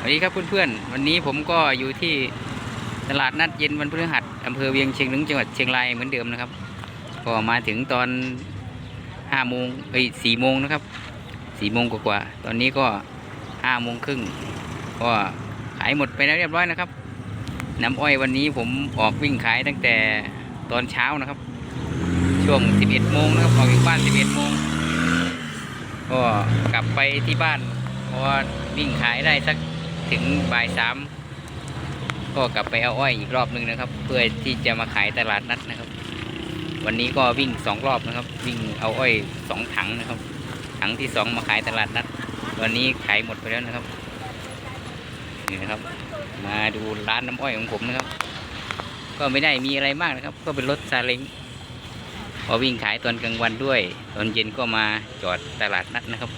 สวัสดีครับเพื่อนๆ วันนี้ผมก็อยู่ที่ตลาดนัดเย็นวันพฤหัสอำเภอเวียงเชียงรุ้งจังหวัดเชียงรายเหมือนเดิมนะครับ ก็มาถึงตอนห้าโมงเอ้ยสี่โมงนะครับสี่โมงกว่าๆตอนนี้ก็ห้าโมงครึ่งก็ขายหมดไปแล้วเรียบร้อยนะครับ น้ำอ้อยวันนี้ผมออกวิ่งขายตั้งแต่ตอนเช้านะครับ ช่วง 11โมงนะครับออกจากบ้าน 11โมงก็กลับไปที่บ้านเพราะว่าวิ่งขายได้สัก ถึงบ่ายสามก็กลับไปเอาอ้อยอีกรอบหนึ่งนะครับ เพื่อที่จะมาขายตลาดนัดนะครับ วันนี้ก็วิ่งสองรอบนะครับ วิ่งเอาอ้อยสองถังนะครับ ถังที่สองมาขายตลาดนัด วันนี้ขายหมดไปแล้วนะครับนี่นะครับ มาดูร้านน้ำอ้อยของผมนะครับ ก็ไม่ได้มีอะไรมากนะครับ ก็เป็นรถซาเล้งพอวิ่งขายตอนกลางวันด้วย ตอนเย็นก็มาจอดตลาดนัดนะครับ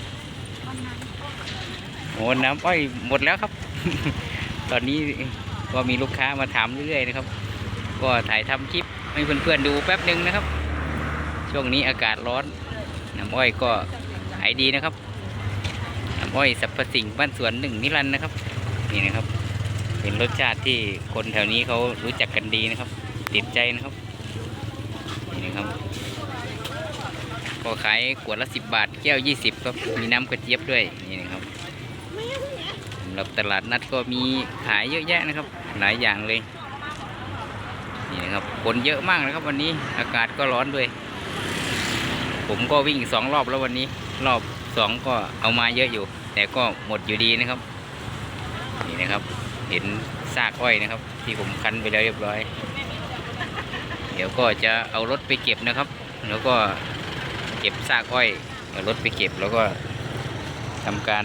โอ้น้ำอ้อยหมดแล้วครับ ตอนนี้ก็มีลูกค้ามาถามเรื่อยๆนะครับ ก็ถ่ายทำคลิปให้เพื่อนๆดูแป๊บหนึ่งนะครับ ช่วงนี้อากาศร้อนน้ำอ้อยก็ขายดีนะครับน้ำอ้อยสรรพสิ่งบ้านสวนหนึ่งนิรันดร์นะครับ นี่นะครับ เป็นรสชาติที่คนแถวนี้เขารู้จักกันดีนะครับ ติดใจนะครับนี่นะครับก็ขายขวดละสิบบาทแก้วยี่สิบครับมีน้ำกระเจี๊ยบด้วยนี่นะครับำหรับตลาดนัดก็มีขายเยอะแยะนะครับ หลายอย่างเลย นี่นะครับคนเยอะมากนะครับวันนี้อากาศก็ร้อนด้วย ผมก็วิ่งสองรอบแล้ววันนี้ รอบสองก็เอามาเยอะอยู่ แต่ก็หมดอยู่ดีนะครับ นี่นะครับ เห็นซากอ้อยนะครับ ที่ผมคันไปแล้วเรียบร้อย เดี๋ยวก็จะเอารถไปเก็บนะครับ แล้วก็เก็บซากอ้อยเอารถไปเก็บแล้วก็ทำการ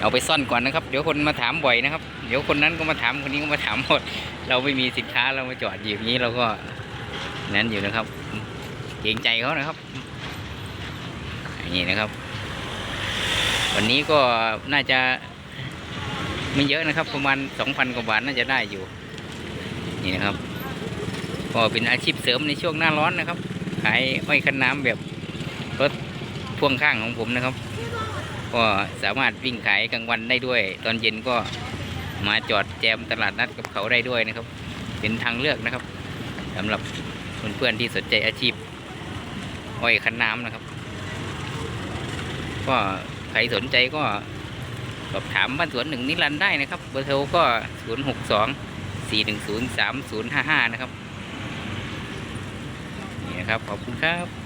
เอาไปซ่อนก่อนนะครับ เดี๋ยวคนมาถามบ่อยนะครับ เดี๋ยวคนนั้นก็มาถามคนนี้ก็มาถามหมด เราไม่มีสินค้าเรามาจอดอยู่อย่างนี้เราก็นั้นอยู่นะครับ เกรงใจเขานะครับอย่างนี้นะครับ วันนี้ก็น่าจะไม่เยอะนะครับ ประมาณสองพันกว่าบาทน่าจะได้อยู่ นี่นะครับ ก็เป็นอาชีพเสริมในช่วงหน้าร้อนนะครับ ขายอ้อยคันน้ำแบบรถพ่วงข้างของผมนะครับ ก็สามารถวิ่งขายกลางวันได้ด้วย ตอนเย็นก็มาจอดแจมตลาดนัดกับเขาได้ด้วยนะครับ เป็นทางเลือกนะครับสำหรับเพื่อนๆที่สนใจอาชีพอ้อยคันน้ำนะครับ ก็ใครสนใจก็สอบถามบ้านสวนหนึ่งนิรันได้นะครับเบอร์โทรก็ศูนย์หกสองสี่หนึ่งศูนย์สามศูนย์ห้าห้านะครับ นี่นะครับ ขอบคุณครับ